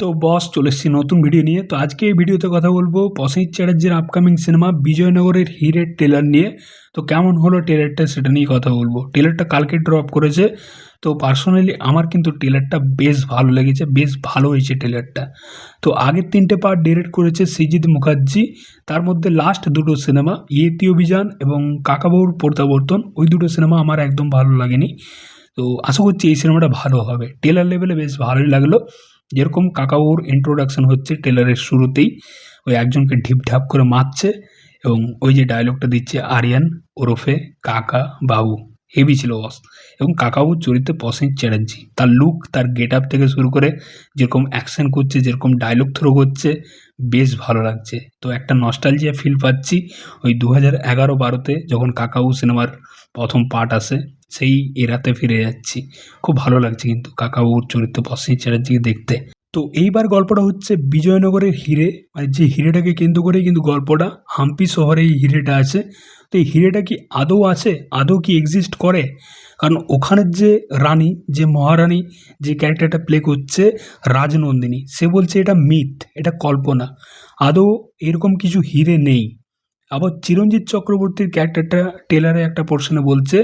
তো বস চলে এসেছি নতুন ভিডিও নিয়ে। তো আজকে এই ভিডিওতে কথা বলব প্রসেনজিৎ চ্যাটার্জির আপকামিং সিনেমা বিজয়নগরের হিরের টেলার নিয়ে। তো কেমন হলো টেলারটা সেটা নিয়ে কথা বলব। টেলারটা কালকে ড্রপ করেছে। তো পার্সোনালি আমার কিন্তু টেলারটা বেশ ভালো লেগেছে, বেশ ভালো হয়েছে টেলারটা তো আগের তিনটে পার্ট ডিরেক্ট করেছে সৃজিত মুখার্জি। তার মধ্যে লাস্ট দুটো সিনেমা ইয়েতি অভিযান এবং কাকাবাবুর প্রত্যাবর্তন, ওই দুটো সিনেমা আমার একদম ভালো লাগেনি। তো আশা করছি এই সিনেমাটা ভালো হবে। টেলার লেভেলে বেশ ভালোই লাগল। যেরকম কাকাবুর ইন্ট্রোডাকশন হচ্ছে টেলারের শুরুতেই ওই একজনকে ঢিপঢাপ করে মারছে এবং ওই যে ডায়লগটা দিচ্ছে, আরিয়ান, ওরফে, কাকা, বাবু। হেভি ছিল বস এবং কাকাবুর চরিত্রে প্রসেনজিৎ চ্যাটার্জি। তার লুক তার গেট আপ থেকে শুরু করে যেরকম অ্যাকশন করছে, যেরকম ডায়লগ থ্রো করছে, বেশ ভালো লাগছে। তো একটা নস্টালজিয়া ফিল পাচ্ছি ওই দু হাজার এগারো বারোতে যখন কাকাবু সিনেমার প্রথম পার্ট আসে। সেই এরাতে ফিরে যাচ্ছি। খুব ভালো লাগছে কিন্তু কাকাবুর চরিত্র প্রসেনজিৎ চ্যাটার্জিকে দেখতে। তো এইবার গল্পটা হচ্ছে বিজয়নগরের হিরে। মানে যে হিরেটাকে কেন্দ্র করেই কিন্তু গল্পটা হাম্পি শহরে এই হিরেটা আছে। তো এই হিরেটা কি আদৌ আছে? আদৌ কি এক্সিস্ট করে? কারণ ওখানের যে রানী, যে মহারানী, যে ক্যারেক্টারটা প্লে করছে রাজনন্দিনী, সে বলছে এটা মিথ এটা কল্পনা। আদৌ এরকম কিছু হিরে নেই। আবার চিরঞ্জিত চক্রবর্তীর ক্যারেক্টারটা টেলারে একটা পোর্শনে বলছে,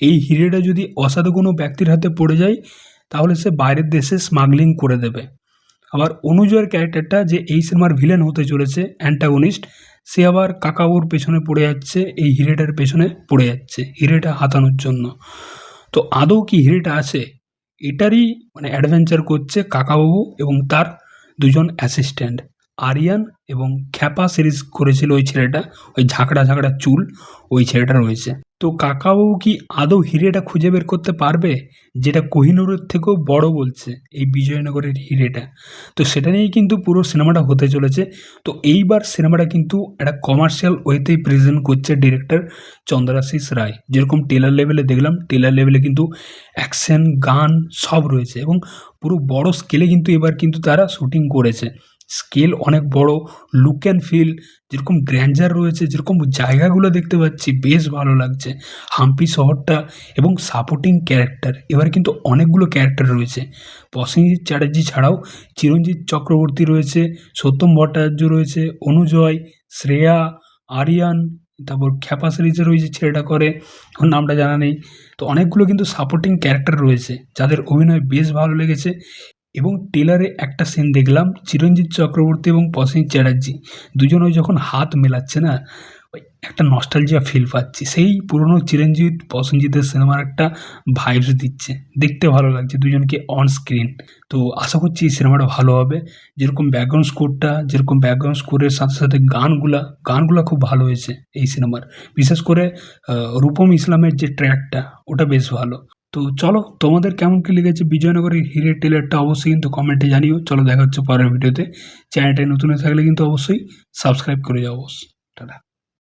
এই হিরেটা যদি অসাধু কোনো ব্যক্তির হাতে পড়ে যায়, তাহলে সে বাইরের দেশে স্মাগলিং করে দেবে। আবার অনুজয়ের ক্যারেক্টারটা যে এই সিনেমার ভিলেন হতে চলেছে অ্যান্টাগনিস্ট সে আবার কাকাবুর পেছনে পড়ে যাচ্ছে, এই হিরেটার পেছনে পড়ে যাচ্ছে হিরেটা হাতানোর জন্য। তো আদৌ কি হিরেটা আছে? এটারই মানে অ্যাডভেঞ্চার করছে কাকাবাবু এবং তার দুজন অ্যাসিস্ট্যান্ট আরিয়ান এবং খ্যাপা সিরিজ করেছিল ওই ছেলেটা, ওই ঝাঁকড়া ঝাঁকড়া চুল ওই ছেলেটা রয়েছে তো কাকাবাবু কি আদৌ হিরেটা খুঁজে বের করতে পারবে? যেটা কোহিনুরের থেকেও বড় বলছে এই বিজয়নগরের হিরেটা। তো সেটা নিয়েই কিন্তু পুরো সিনেমাটা হতে চলেছে। তো এইবার সিনেমাটা কিন্তু একটা কমার্শিয়াল ওয়েতেই প্রেজেন্ট করছে ডিরেক্টর চন্দ্রাশিস রায়। যেরকম টেলার লেভেলে দেখলাম টেলার লেভেলে কিন্তু অ্যাকশন গান সব রয়েছে এবং পুরো বড় স্কেলে কিন্তু এবার কিন্তু তারা শুটিং করেছে। স্কেল অনেক বড় লুক অ্যান্ড ফিল যেরকম গ্র্যান্ডার রয়েছে, যেরকম জায়গাগুলো দেখতে পাচ্ছি, বেশ ভালো লাগছে। হাম্পি শহরটা এবং সাপোর্টিং ক্যারেক্টার এবার কিন্তু অনেকগুলো ক্যারেক্টার রয়েছে। প্রসেনজিৎ চ্যাটার্জি ছাড়াও চিরঞ্জিত চক্রবর্তী রয়েছে, সত্যম ভট্টাচার্য রয়েছে, অনুজয়, শ্রেয়া, আরিয়ান, তারপর খ্যাপা সিরিজে রয়েছে ছেলেটা করে, ওর নামটা জানা নেই। তো অনেকগুলো কিন্তু সাপোর্টিং ক্যারেক্টার রয়েছে, যাদের অভিনয় বেশ ভালো লেগেছে। এবং টেলারে একটা সিন দেখলাম, চিরঞ্জিত চক্রবর্তী এবং প্রসেনজিৎ চ্যাটার্জি। দুজন ওই যখন হাত মেলাচ্ছে না, ওই একটা নস্টালজিয়া ফিল পাচ্ছি। সেই পুরনো চিরঞ্জিত, প্রসেনজিতের সিনেমার একটা ভাইবস দিচ্ছে। দেখতে ভালো লাগছে দুজনকে অন স্ক্রিন তো আশা করছি এই সিনেমাটা ভালো হবে। যেরকম ব্যাকগ্রাউন্ড স্কোরটা যেরকম ব্যাকগ্রাউন্ড স্কোরের সাথে সাথে গানগুলা গানগুলা খুব ভালো হয়েছে এই সিনেমার বিশেষ করে রূপম ইসলামের যে ট্র্যাকটা ওটা বেশ ভালো। তো চলো, তোমাদের কেমন কী লেগেছে বিজয়নগরের হিরের টেলারটা অবশ্যই কিন্তু কমেন্টে জানিও। চলো দেখা হচ্ছে পরের ভিডিওতে। চ্যানেলটা নতুন হয়ে থাকলে কিন্তু অবশ্যই সাবস্ক্রাইব করে যাও অবশ্যই। টাটা।